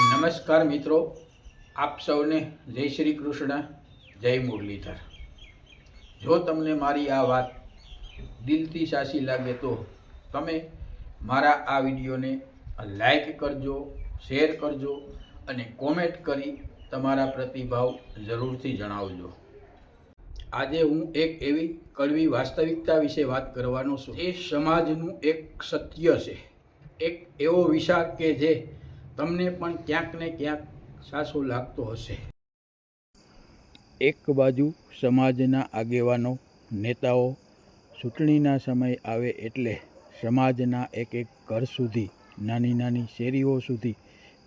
નમસ્કાર મિત્રો, આપ સૌને જય શ્રી કૃષ્ણ, જય મુરલીધર. જો તમને મારી આ વાત દિલથી સાચી લાગે તો તમે મારા આ વિડીયોને લાઈક કરજો, શેર કરજો અને કોમેન્ટ કરી તમારા પ્રતિભાવ જરૂરથી જણાવજો. આજે હું એક એવી કડવી વાસ્તવિકતા વિશે વાત કરવાનો છું. એ સમાજનું એક સત્ય છે. એક એવો વિચાર કે જે તમને પણ ક્યાંક ને ક્યાંક સાચો લાગતો હશે. એક બાજુ સમાજના આગેવાનો, નેતાઓ ચૂંટણીના સમય આવે એટલે સમાજના એક એક ઘર સુધી, નાની નાની શેરીઓ સુધી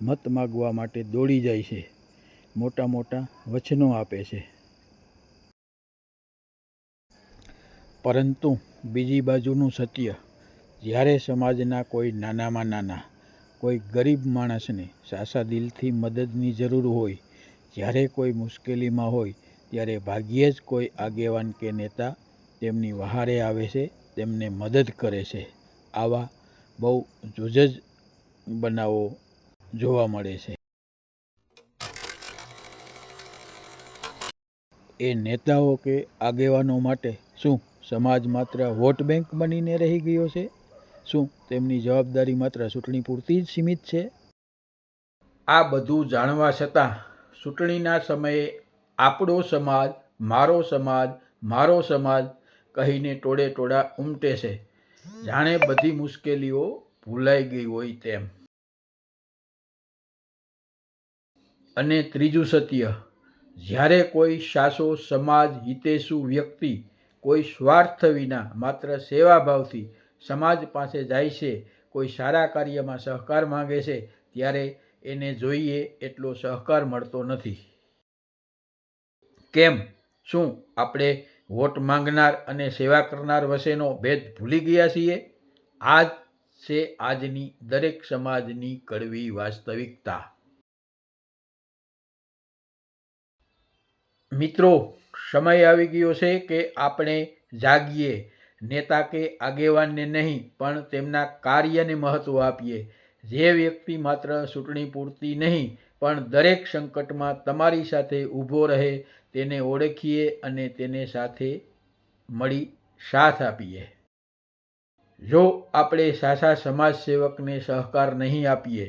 મત માગવા માટે દોડી જાય છે. મોટા મોટા વચનો આપે છે. પરંતુ બીજી બાજુનું સત્ય, જ્યારે સમાજના કોઈ નાનામાં નાના કોઈ ગરીબ માણસને સાસા દિલથી મદદની જરૂર હોય, જ્યારે કોઈ મુશ્કેલીમાં હોય, ત્યારે ભાગ્યે જ કોઈ આગેવાન કે નેતા તેમની વહારે આવે છે, તેમને મદદ કરે છે. આવા બહુ જુજજ બનાવો જોવા મળે છે. એ નેતાઓ કે આગેવાનો માટે શું સમાજ માત્ર વોટ બેંક બનીને રહી ગયો છે? શું, તેમની જવાબદારી માત્ર ચૂંટણી પૂરતી જ સીમિત છે? આ બધું જાણવા છતાં ચૂંટણીના સમયે આપણો સમાજ, મારો સમાજ મારો સમાજ કહીને ટોળે ટોળા ઉમટે છે. જાણે બધી મુશ્કેલીઓ ભૂલાઈ ગઈ હોય તેમ. અને ત્રીજું સત્ય, જ્યારે કોઈ સાસો સમાજ હિતેશુ વ્યક્તિ કોઈ સ્વાર્થ વિના માત્ર સેવાભાવથી સમાજ પાસે જાય છે, કોઈ સારા કાર્યમાં સહકાર માંગે છે, ત્યારે એને જોઈએ એટલો સહકાર મળતો નથી. કેમ? શું આપણે વોટ માંગનાર અને સેવા કરનાર વચ્ચેનો ભેદ ભૂલી ગયા છીએ? આ છે આજની દરેક સમાજની કડવી વાસ્તવિકતા. મિત્રો, સમય આવી ગયો છે કે આપણે જાગીએ. નેતા કે આગેવાનને નહીં, પણ તેમના કાર્યને મહત્ત્વ આપીએ. જે વ્યક્તિ માત્ર ચૂંટણી પૂરતી નહીં, પણ દરેક સંકટમાં તમારી સાથે ઊભો રહે, તેને ઓળખીએ અને તેને સાથે મળી સાથ આપીએ. જો આપણે સાચા સમાજ સેવકને સહકાર નહીં આપીએ,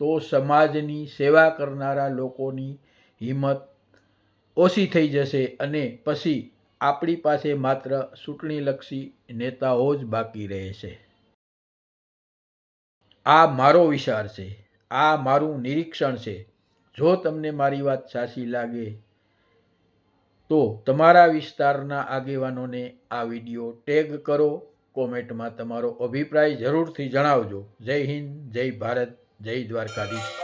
તો સમાજની સેવા કરનારા લોકોની હિંમત ઓછી થઈ જશે અને પછી આપણી પાસે માત્ર ચૂંટણીલક્ષી નેતાઓ જ બાકી રહે છે. આ મારો વિચાર છે. આ મારું નિરીક્ષણ છે. જો તમને મારી વાત સાચી લાગે, તો તમારા વિસ્તારના આગેવાનોને આ વીડિયો ટેગ કરો, કોમેન્ટમાં તમારો અભિપ્રાય જરૂરથી જણાવજો. જય હિન્દ, જય ભારત, જય દ્વારકાધીશ.